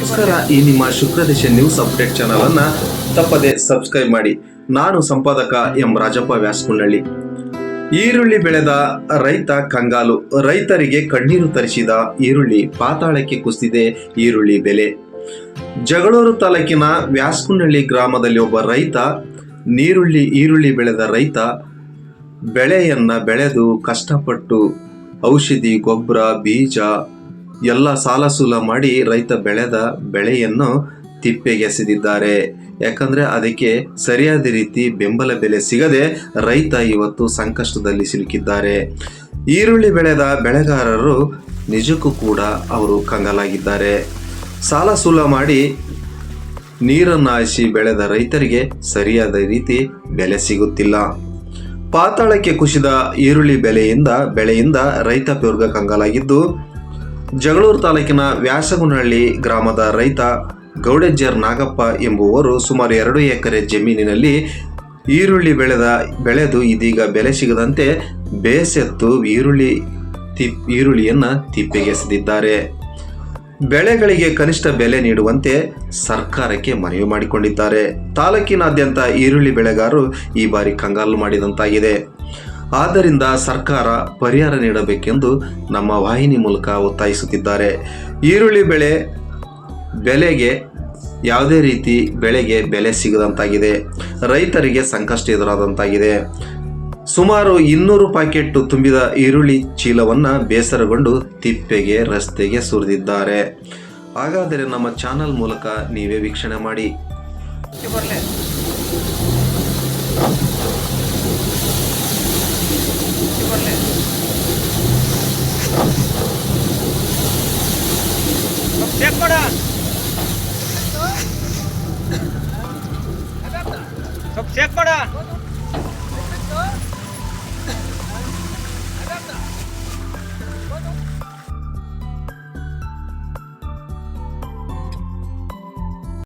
ನಮಸ್ಕಾರ, ಈ ನಿಮ್ಮ ಶುಕ್ರದೇಶ ನ್ಯೂಸ್ ಅಪ್ಡೇಟ್ ಚಾನಲ್ ಅನ್ನ ತಪ್ಪದೆ ಸಬ್ಸ್ಕ್ರೈಬ್ ಮಾಡಿ. ನಾನು ಸಂಪಾದಕ ಎಂ ರಾಜಪ್ಪ ವ್ಯಾಸಕುಂಡಳ್ಳಿ. ಈರುಳ್ಳಿ ಬೆಳೆದ ರೈತ ಕಂಗಾಲು. ರೈತರಿಗೆ ಕಣ್ಣೀರು ತರಿಸಿದ ಈರುಳ್ಳಿ ಪಾತಾಳಕ್ಕೆ ಕುಸಿದಿದೆ ಈರುಳ್ಳಿ ಬೆಲೆ. ಜಗಳೂರು ತಾಲೂಕಿನ ವ್ಯಾಸ್ಕುನಹಳ್ಳಿ ಗ್ರಾಮದಲ್ಲಿ ಒಬ್ಬ ರೈತ ನೀರುಳ್ಳಿ, ಈರುಳ್ಳಿ ಬೆಳೆದ ರೈತ ಬೆಳೆಯನ್ನ ಬೆಳೆದು ಕಷ್ಟಪಟ್ಟು ಔಷಧಿ, ಗೊಬ್ಬರ, ಬೀಜ ಎಲ್ಲ ಸಾಲ ಸೂಲ ಮಾಡಿ ರೈತ ಬೆಳೆದ ಬೆಳೆಯನ್ನು ತಿಪ್ಪೆಗೆಸೆದಿದ್ದಾರೆ ಯಾಕಂದ್ರೆ ಅದಕ್ಕೆ ಸರಿಯಾದ ರೀತಿ ಬೆಂಬಲ ಬೆಲೆ ಸಿಗದೆ ರೈತ ಇವತ್ತು ಸಂಕಷ್ಟದಲ್ಲಿ ಸಿಲುಕಿದ್ದಾರೆ. ಈರುಳ್ಳಿ ಬೆಳೆದ ಬೆಳೆಗಾರರು ನಿಜಕ್ಕೂ ಕೂಡ ಅವರು ಕಂಗಾಲಾಗಿದ್ದಾರೆ. ಸಾಲ ಸೂಲ ಮಾಡಿ ನೀರನ್ನು ಹಾಯಿಸಿ ಬೆಳೆದ ರೈತರಿಗೆ ಸರಿಯಾದ ರೀತಿ ಬೆಲೆ ಸಿಗುತ್ತಿಲ್ಲ. ಪಾತಾಳಕ್ಕೆ ಕುಸಿದ ಈರುಳ್ಳಿ ಬೆಲೆಯಿಂದ ಬೆಳೆಯಿಂದ ರೈತ ಪೇರ್ಗ ಕಂಗಾಲಾಗಿದ್ದು ಜಗಳೂರು ತಾಲೂಕಿನ ವ್ಯಾಸಗುನಹಳ್ಳಿ ಗ್ರಾಮದ ರೈತ ಗೌಡೆಜ್ಜರ್ ನಾಗಪ್ಪ ಎಂಬುವರು ಸುಮಾರು ಎರಡು ಎಕರೆ ಜಮೀನಿನಲ್ಲಿ ಈರುಳ್ಳಿ ಬೆಳೆದ ಬೆಳೆದು ಇದೀಗ ಬೆಲೆ ಸಿಗದಂತೆ ಬೇಸೆತ್ತು ಈರುಳ್ಳಿ ತಿಪ್ ಈರುಳ್ಳಿಯನ್ನು ತಿಪ್ಪೆಗೆಸೆದಿದ್ದಾರೆ ಬೆಳೆಗಳಿಗೆ ಕನಿಷ್ಠ ಬೆಲೆ ನೀಡುವಂತೆ ಸರ್ಕಾರಕ್ಕೆ ಮನವಿ ಮಾಡಿಕೊಂಡಿದ್ದಾರೆ. ತಾಲೂಕಿನಾದ್ಯಂತ ಈರುಳ್ಳಿ ಬೆಳೆಗಾರರು ಈ ಬಾರಿ ಕಂಗಾಲು ಮಾಡಿದಂತಾಗಿದೆ. ಆದ್ದರಿಂದ ಸರ್ಕಾರ ಪರಿಹಾರ ನೀಡಬೇಕೆಂದು ನಮ್ಮ ವಾಹಿನಿ ಮೂಲಕ ಒತ್ತಾಯಿಸುತ್ತಿದ್ದಾರೆ. ಈರುಳ್ಳಿ ಬೆಳೆ ಬೆಲೆಗೆ ಯಾವುದೇ ರೀತಿ ಬೆಳೆಗೆ ಬೆಲೆ ಸಿಗದಂತಾಗಿದೆ. ರೈತರಿಗೆ ಸಂಕಷ್ಟ ಎದುರಾದಂತಾಗಿದೆ. ಸುಮಾರು ಇನ್ನೂರು ಪ್ಯಾಕೆಟ್ ತುಂಬಿದ ಈರುಳ್ಳಿ ಚೀಲವನ್ನು ಬೇಸರಗೊಂಡು ತಿಪ್ಪೆಗೆ, ರಸ್ತೆಗೆ ಸುರಿದಿದ್ದಾರೆ. ಹಾಗಾದರೆ ನಮ್ಮ ಚಾನಲ್ ಮೂಲಕ ನೀವೇ ವೀಕ್ಷಣೆ ಮಾಡಿ. ಸ್ವಲ್ಪ ಚೆಕ್ ಮಾಡ ಸ್ವಲ್ಪ ಚೆಕ್ ಮಾಡ.